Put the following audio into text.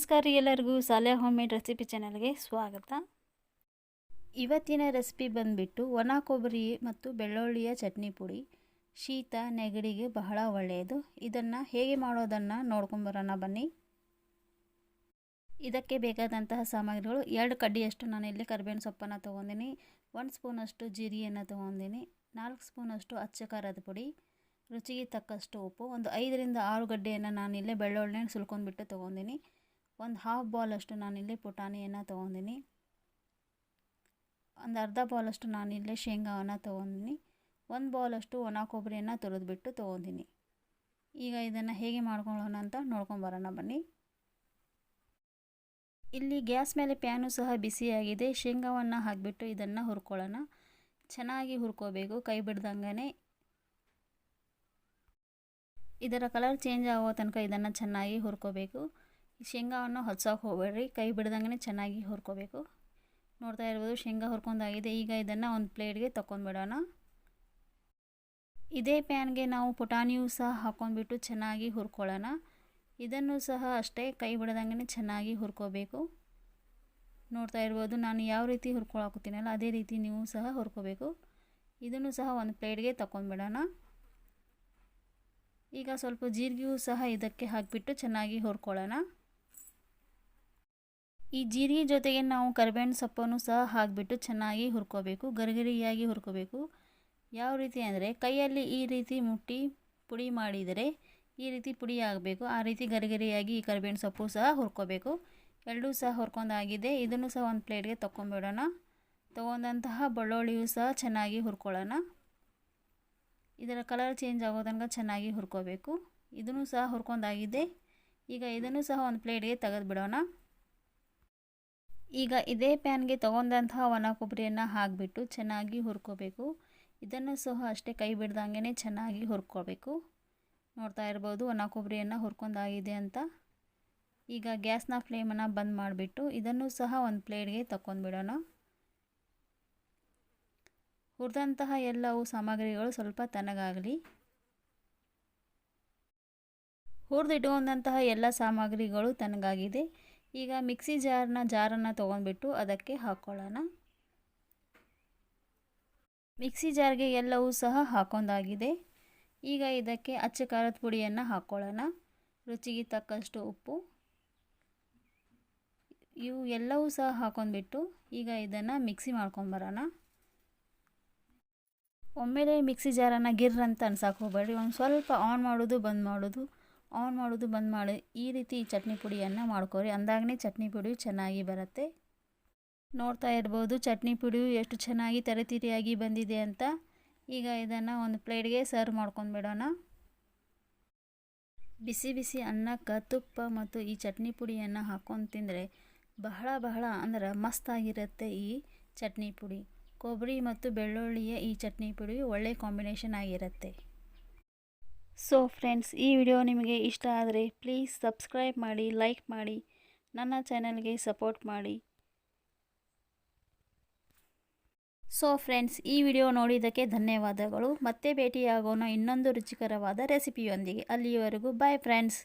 ನಮಸ್ಕಾರ ರೀ ಎಲ್ಲರಿಗೂ. ಸಾಲೆ ಹೋಮ್ ಮೇಡ್ ರೆಸಿಪಿ ಚಾನಲ್ಗೆ ಸ್ವಾಗತ. ಇವತ್ತಿನ ರೆಸಿಪಿ ಬಂದುಬಿಟ್ಟು ಒಣ ಕೊಬ್ಬರಿ ಮತ್ತು ಬೆಳ್ಳುಳ್ಳಿಯ ಚಟ್ನಿ ಪುಡಿ. ಶೀತ, ನೆಗಡಿಗೆ ಬಹಳ ಒಳ್ಳೆಯದು. ಇದನ್ನು ಹೇಗೆ ಮಾಡೋದನ್ನು ನೋಡ್ಕೊಂಬರೋಣ ಬನ್ನಿ. ಇದಕ್ಕೆ ಬೇಕಾದಂತಹ ಸಾಮಗ್ರಿಗಳು ಎರಡು ಕಡ್ಡಿಯಷ್ಟು ನಾನು ಇಲ್ಲಿ ಕರಿಬೇವಿನ ಸೊಪ್ಪನ್ನು ತೊಗೊಂಡಿನಿ. ಒಂದು ಸ್ಪೂನಷ್ಟು ಜೀರಿಗೆಯನ್ನು ತೊಗೊಂಡಿನಿ. ನಾಲ್ಕು ಸ್ಪೂನಷ್ಟು ಅಚ್ಚ ಖಾರದ ಪುಡಿ. ರುಚಿಗೆ ತಕ್ಕಷ್ಟು ಉಪ್ಪು. ಒಂದು ಐದರಿಂದ ಆರು ಗಡ್ಡೆಯನ್ನು ನಾನಿಲ್ಲೇ ಬೆಳ್ಳುಳ್ಳಿನ ಸುಲ್ಕೊಂಡ್ಬಿಟ್ಟು ತೊಗೊಂಡಿನಿ. ಒಂದು ಹಾಫ್ ಬಾಲಷ್ಟು ನಾನಿಲ್ಲಿ ಪುಟಾಣಿಯನ್ನು ತೊಗೊಂಡಿನಿ. ಒಂದು ಅರ್ಧ ಬಾಲಷ್ಟು ನಾನಿಲ್ಲೇ ಶೇಂಗಾವನ್ನು ತೊಗೊಂಡಿನಿ. ಒಂದು ಬೌಲಷ್ಟು ಒಣ ಕೊಬ್ಬರಿಯನ್ನು ತುರಿದ್ಬಿಟ್ಟು ತೊಗೊಂಡಿನಿ. ಈಗ ಇದನ್ನು ಹೇಗೆ ಮಾಡ್ಕೊಳ್ಳೋಣ ಅಂತ ನೋಡ್ಕೊಂಬರೋಣ ಬನ್ನಿ. ಇಲ್ಲಿ ಗ್ಯಾಸ್ ಮೇಲೆ ಪ್ಯಾನು ಸಹ ಬಿಸಿಯಾಗಿದೆ. ಶೇಂಗಾವನ್ನು ಹಾಕಿಬಿಟ್ಟು ಇದನ್ನು ಹುರ್ಕೊಳ್ಳೋಣ. ಚೆನ್ನಾಗಿ ಹುರ್ಕೋಬೇಕು, ಕೈ ಬಿಡ್ದಂಗೆ ಇದರ ಕಲರ್ ಚೇಂಜ್ ಆಗೋ ತನಕ ಇದನ್ನು ಚೆನ್ನಾಗಿ ಹುರ್ಕೋಬೇಕು. ಶೇಂಗಾವನ್ನು ಹೊಲ್ಸೋಕೆ ಹೋಗಬೇಡ್ರಿ. ಕೈ ಬಿಡ್ದಂಗೆ ಚೆನ್ನಾಗಿ ಹುರ್ಕೋಬೇಕು. ನೋಡ್ತಾ ಇರ್ಬೋದು, ಶೇಂಗಾ ಹುರ್ಕೊಂಡಾಗಿದೆ. ಈಗ ಇದನ್ನು ಒಂದು ಪ್ಲೇಟ್ಗೆ ತೊಗೊಂಡ್ಬಿಡೋಣ ಇದೇ ಪ್ಯಾನ್ಗೆ ನಾವು ಪುಟಾಣಿಯೂ ಸಹ ಹಾಕೊಂಡ್ಬಿಟ್ಟು ಚೆನ್ನಾಗಿ ಹುರ್ಕೊಳ್ಳೋಣ. ಇದನ್ನು ಸಹ ಅಷ್ಟೇ ಕೈ ಬಿಡ್ದಂಗೆ ಚೆನ್ನಾಗಿ ಹುರ್ಕೋಬೇಕು. ನೋಡ್ತಾ ಇರ್ಬೋದು, ನಾನು ಯಾವ ರೀತಿ ಹುರ್ಕೊಳಕತ್ತೀನಲ್ಲ, ಅದೇ ರೀತಿ ನೀವು ಸಹ ಹುರ್ಕೋಬೇಕು. ಇದನ್ನು ಸಹ ಒಂದು ಪ್ಲೇಟ್ಗೆ ತಗೊಂಡ್ಬಿಡೋಣ ಈಗ ಸ್ವಲ್ಪ ಜೀರಿಗೆಯೂ ಸಹ ಇದಕ್ಕೆ ಹಾಕಿಬಿಟ್ಟು ಚೆನ್ನಾಗಿ ಹುರ್ಕೊಳ್ಳೋಣ. ಈ ಜೀರಿಗೆ ಜೊತೆಗೆ ನಾವು ಕರಿಬೇವಿನ ಸೊಪ್ಪನ್ನು ಸಹ ಹಾಕಿಬಿಟ್ಟು ಚೆನ್ನಾಗಿ ಹುರ್ಕೋಬೇಕು, ಗರಿಗರಿಯಾಗಿ ಹುರ್ಕೋಬೇಕು. ಯಾವ ರೀತಿ ಅಂದರೆ ಕೈಯಲ್ಲಿ ಈ ರೀತಿ ಮುಟ್ಟಿ ಪುಡಿ ಮಾಡಿದರೆ ಈ ರೀತಿ ಪುಡಿ ಆಗಬೇಕು. ಆ ರೀತಿ ಗರಿಗರಿಯಾಗಿ ಈ ಕರಿಬೇವಿನ ಸೊಪ್ಪು ಸಹ ಹುರ್ಕೋಬೇಕು. ಎರಡೂ ಸಹ ಹುರ್ಕೊಂಡಾಗಿದೆ. ಇದನ್ನು ಸಹ ಒಂದು ಪ್ಲೇಟ್ಗೆ ತೊಗೊಂಬಿಡೋಣ ತೊಗೊಂಡಂತಹ ಬೆಳ್ಳುಳ್ಳಿಯೂ ಸಹ ಚೆನ್ನಾಗಿ ಹುರ್ಕೊಳ್ಳೋಣ. ಇದರ ಕಲರ್ ಚೇಂಜ್ ಆಗೋ ತನಕ ಚೆನ್ನಾಗಿ ಹುರ್ಕೋಬೇಕು. ಇದನ್ನು ಸಹ ಹುರ್ಕೊಂಡಾಗಿದೆ. ಈಗ ಇದನ್ನು ಸಹ ಒಂದು ಪ್ಲೇಟ್ಗೆ ತೆಗೆದುಬಿಡೋಣ. ಈಗ ಇದೇ ಪ್ಯಾನ್ಗೆ ತೊಗೊಂಡಂತಹ ಒಣ ಕೊಬ್ಬರಿಯನ್ನು ಹಾಕಿಬಿಟ್ಟು ಚೆನ್ನಾಗಿ ಹುರ್ಕೋಬೇಕು. ಇದನ್ನು ಸಹ ಅಷ್ಟೇ ಕೈ ಬಿಡ್ದಂಗೆ ಚೆನ್ನಾಗಿ ಹುರ್ಕೋಬೇಕು. ನೋಡ್ತಾ ಇರ್ಬೋದು ಒಣ ಕೊಬ್ಬರಿಯನ್ನು ಹುರ್ಕೊಂಡಾಗಿದೆ ಅಂತ. ಈಗ ಗ್ಯಾಸ್ನ ಫ್ಲೇಮನ್ನು ಬಂದ್ ಮಾಡಿಬಿಟ್ಟು ಇದನ್ನು ಸಹ ಒಂದು ಪ್ಲೇಟ್ಗೆ ತಗೊಂಡ್ಬಿಡೋಣ ಹುರಿದಂತಹ ಎಲ್ಲವೂ ಸಾಮಗ್ರಿಗಳು ಸ್ವಲ್ಪ ತನಗಾಗಲಿ. ಹುರಿದಿಟ್ಕೊಂಡಂತಹ ಎಲ್ಲ ಸಾಮಗ್ರಿಗಳು ತಣ್ಣಗಾಗಿದೆ ಈಗ ಮಿಕ್ಸಿ ಜಾರ್ನ ಜಾರನ್ನು ತೊಗೊಂಡ್ಬಿಟ್ಟು ಅದಕ್ಕೆ ಹಾಕ್ಕೊಳ್ಳೋಣ ಮಿಕ್ಸಿ ಜಾರ್ಗೆ ಎಲ್ಲವೂ ಸಹ ಹಾಕೊಂಡಾಗಿದೆ. ಈಗ ಇದಕ್ಕೆ ಅಚ್ಚ ಖಾರದ ಪುಡಿಯನ್ನು ಹಾಕ್ಕೊಳ್ಳೋಣ ರುಚಿಗೆ ತಕ್ಕಷ್ಟು ಉಪ್ಪು. ಇವು ಎಲ್ಲವೂ ಸಹ ಹಾಕೊಂಡ್ಬಿಟ್ಟು ಈಗ ಇದನ್ನು ಮಿಕ್ಸಿ ಮಾಡ್ಕೊಂಬರೋಣ ಒಮ್ಮೆಲೆ ಮಿಕ್ಸಿ ಜಾರನ್ನು ಗಿರ್ ಅಂತ ಒಂದು ಸ್ವಲ್ಪ ಆನ್ ಮಾಡೋದು, ಬಂದ್ ಮಾಡೋದು. ಆನ್ ಮಾಡೋದು, ಬಂದ್ ಮಾಡಿ. ಈ ರೀತಿ ಚಟ್ನಿ ಪುಡಿಯನ್ನು ಮಾಡ್ಕೋರಿ. ಅಂದಾಗನೇ ಚಟ್ನಿ ಪುಡಿ ಚೆನ್ನಾಗಿ ಬರುತ್ತೆ. ನೋಡ್ತಾ ಇರ್ಬೋದು, ಚಟ್ನಿ ಪುಡಿಯು ಎಷ್ಟು ಚೆನ್ನಾಗಿ ತರಿತಿರಿಯಾಗಿ ಬಂದಿದೆ ಅಂತ. ಈಗ ಇದನ್ನು ಒಂದು ಪ್ಲೇಟ್ಗೆ ಸರ್ವ್ ಮಾಡ್ಕೊಂಡು ಬಿಡೋಣ. ಬಿಸಿ ಬಿಸಿ ಅನ್ನಕ್ಕೆ ತುಪ್ಪ ಮತ್ತು ಈ ಚಟ್ನಿ ಪುಡಿಯನ್ನು ಹಾಕ್ಕೊಂಡು ತಿಂದರೆ ಬಹಳ ಬಹಳ ಅಂದ್ರೆ ಮಸ್ತಾಗಿರುತ್ತೆ ಈ ಚಟ್ನಿ ಪುಡಿ. ಕೊಬ್ಬರಿ ಮತ್ತು ಬೆಳ್ಳುಳ್ಳಿಯ ಈ ಚಟ್ನಿ ಪುಡಿ ಒಳ್ಳೆ ಕಾಂಬಿನೇಷನ್ ಆಗಿರುತ್ತೆ. ಸೊ ಫ್ರೆಂಡ್ಸ್ ಈ ವಿಡಿಯೋ ನಿಮಗೆ ಇಷ್ಟ ಆದರೆ ಪ್ಲೀಸ್ ಸಬ್ಸ್ಕ್ರೈಬ್ ಮಾಡಿ ಲೈಕ್ ಮಾಡಿ, ನನ್ನ ಚಾನಲ್ಗೆ ಸಪೋರ್ಟ್ ಮಾಡಿ. ಸೊ ಫ್ರೆಂಡ್ಸ್ ಈ ವಿಡಿಯೋ ನೋಡಿದ್ದಕ್ಕೆ ಧನ್ಯವಾದಗಳು. ಮತ್ತೆ ಭೇಟಿಯಾಗೋಣ ಇನ್ನೊಂದು ರುಚಿಕರವಾದ ರೆಸಿಪಿಯೊಂದಿಗೆ ಅಲ್ಲಿಯವರೆಗೂ ಬಾಯ್ ಫ್ರೆಂಡ್ಸ್